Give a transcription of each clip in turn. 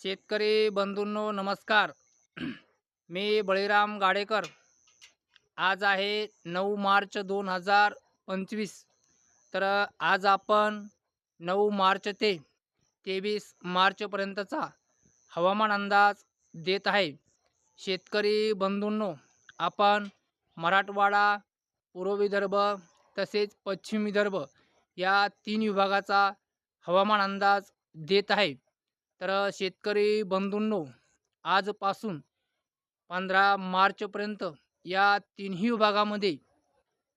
शेतकरी बंधूंनो नमस्कार. मी बळीराम गाडेकर. आज आहे नऊ मार्च दोन हजार पंचवीस. तर आज आपण नऊ मार्च ते तेवीस मार्चपर्यंतचा हवामान अंदाज देत आहे. शेतकरी बंधूंनो आपण मराठवाडा पूर्व विदर्भ तसेच पश्चिम विदर्भ या तीन विभागाचा हवामान अंदाज देत आहे. तर शेतकरी बंधूंनो आजपासून पंधरा मार्चपर्यंत या तिन्ही विभागामध्ये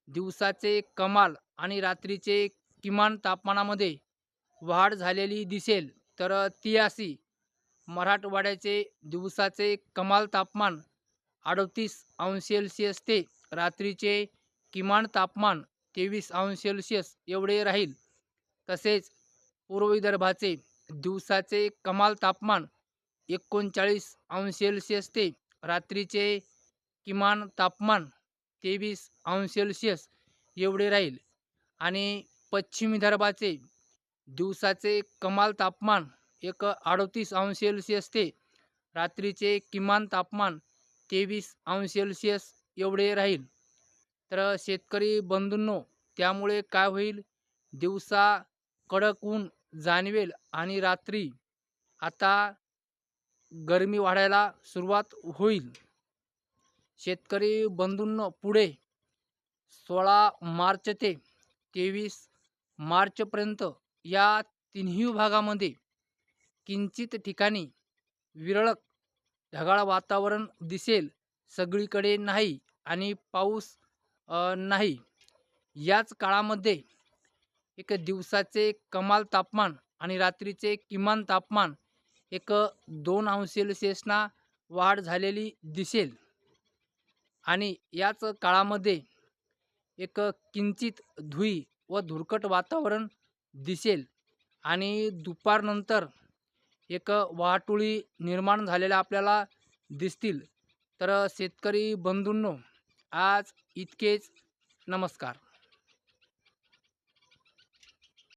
दिवसाचे कमाल आणि रात्रीचे किमान तापमानामध्ये वाढ झालेली दिसेल. तर तियासी मराठवाड्याचे दिवसाचे कमाल तापमान अडतीस अंश सेल्सिअस ते रात्रीचे किमान तापमान तेवीस अंश सेल्सिअस एवढे राहील. तसेच पूर्व विदर्भाचे दिवसाचे कमाल तापमान एकोणचाळीस अंश सेल्सिअस ते रात्रीचे किमान तापमान तेवीस अंश सेल्सिअस एवढे राहील. आणि पश्चिम विदर्भाचे दिवसाचे कमाल तापमान एक अडतीस अंश सेल्सिअस ते रात्रीचे किमान तापमान तेवीस अंश सेल्सिअस एवढे राहील. तर शेतकरी बंधूंनो त्यामुळे काय होईल? दिवसा कडक ऊन जाणवेल आणि रात्री आता गरमी वाढायला सुरुवात होईल. शेतकरी बंधूंनो पुढे सोळा मार्च ते तेवीस मार्चपर्यंत या तिन्ही भागामध्ये किंचित ठिकाणी विरळक ढगाळ वातावरण दिसेल. सगळीकडे नाही आणि पाऊस नाही. याच काळामध्ये एक दिवसाचे कमाल तापमान आणि रात्रीचे किमान तापमान एक दोन अंश सेल्सिअसना वाढ झालेली दिसेल. आणि याच काळामध्ये एक किंचित धुई व धुरकट वातावरण दिसेल. आणि दुपारनंतर एक वाहतुळी निर्माण झालेल्या आपल्याला दिसतील. तर शेतकरी बंधूंनो आज इतकेच. नमस्कार.